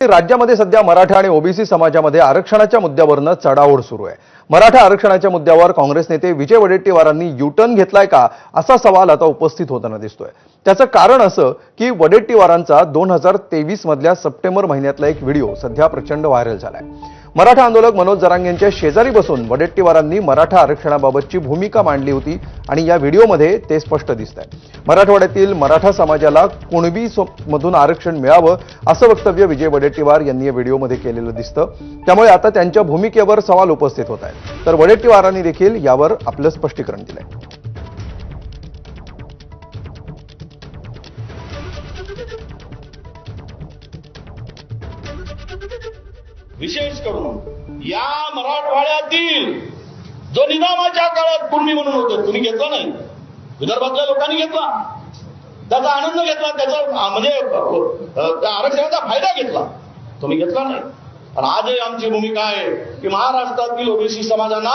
राज्यामध्ये सध्या मराठा आणि ओबीसी समाजामध्ये आरक्षणाच्या मुद्द्यावरनं चढाओढ सुरू आहे. मराठा आरक्षणाच्या मुद्द्यावर काँग्रेस नेते विजय वडेट्टीवारांनी युटर्न घेतलाय का असा सवाल आता उपस्थित होताना दिसतोय. त्याचं कारण असं की वडेट्टीवारांचा दोन हजार तेवीस मधल्या सप्टेंबर महिन्यातला एक व्हिडिओ सध्या प्रचंड व्हायरल झालाय. मराठा आंदोलक मनोज जरांगेंच्या शेजारी बसून वडेट्टीवारांनी मराठा आरक्षणाबाबतची भूमिका मांडली होती आणि या व्हिडिओमध्ये ते स्पष्ट दिसत आहे मराठवाड्यातील मराठा समाजाला कुणबी सो- मधून आरक्षण मिळावं असं वक्तव्य विजय वडेट्टीवार यांनी या व्हिडिओमध्ये केलेलं दिसतं. त्यामुळे आता त्यांच्या भूमिकेवर सवाल उपस्थित होत आहेत. तर वडेट्टीवारांनी देखील यावर आपलं स्पष्टीकरण दिलंय. विशेष करून या मराठवाड्यातील जो निजामाच्या काळात कुर्मी म्हणून होतो तुम्ही घेतला नाही. विदर्भातल्या लोकांनी घेतला. त्याचा आनंद घेतला त्याचा म्हणजे त्या आरक्षणाचा फायदा घेतला. तुम्ही घेतला नाही. पण आजही आमची भूमिका आहे की महाराष्ट्रातील ओबीसी समाजांना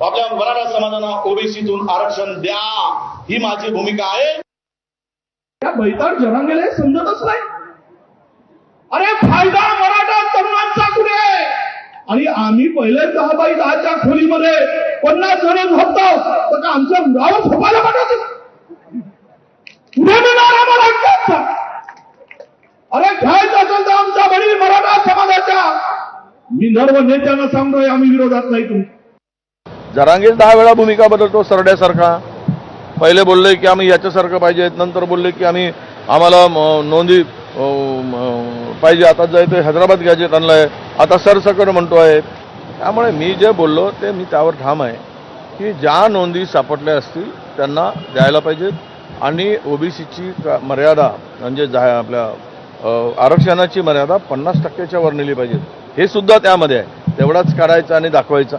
आपल्या मराठा समाजांना ओबीसीतून आरक्षण द्या ही माझी भूमिका आहे. त्या बैताड जनांगेला समजतच नाही. अरे फायदा आणि आम्ही पहिले दहा बाई दहाच्या खोलीमध्ये पन्नास जण झोपतो तर का आमचं गाव झोपायला पाठवतो अरे घ्यायचं असेल तर आमचा वडील मराठा समाजाच्या. मी नर्व नेत्यांना सांगतोय आम्ही विरोधात नाही तुम्ही. जरांगीर दहा वेळा भूमिका बदलतो सरड्यासारखा. पहिले बोलले की आम्ही याच्यासारखं पाहिजे नंतर बोलले की आम्ही आम्हाला नोंदी पाहिजे. आता जायचं हैदराबाद गॅजेट आणलंय. आता सरसकट म्हणतो आहे. त्यामुळे मी जे बोललो ते मी त्यावर ठाम आहे की ज्या नोंदी सापडल्या असतील त्यांना द्यायला पाहिजेत. आणि ओबीसीची मर्यादा म्हणजे जा आपल्या आरक्षणाची मर्यादा पन्नास टक्क्याच्या वर नेली पाहिजे हे सुद्धा त्यामध्ये आहे. तेवढाच काढायचा आणि दाखवायचा.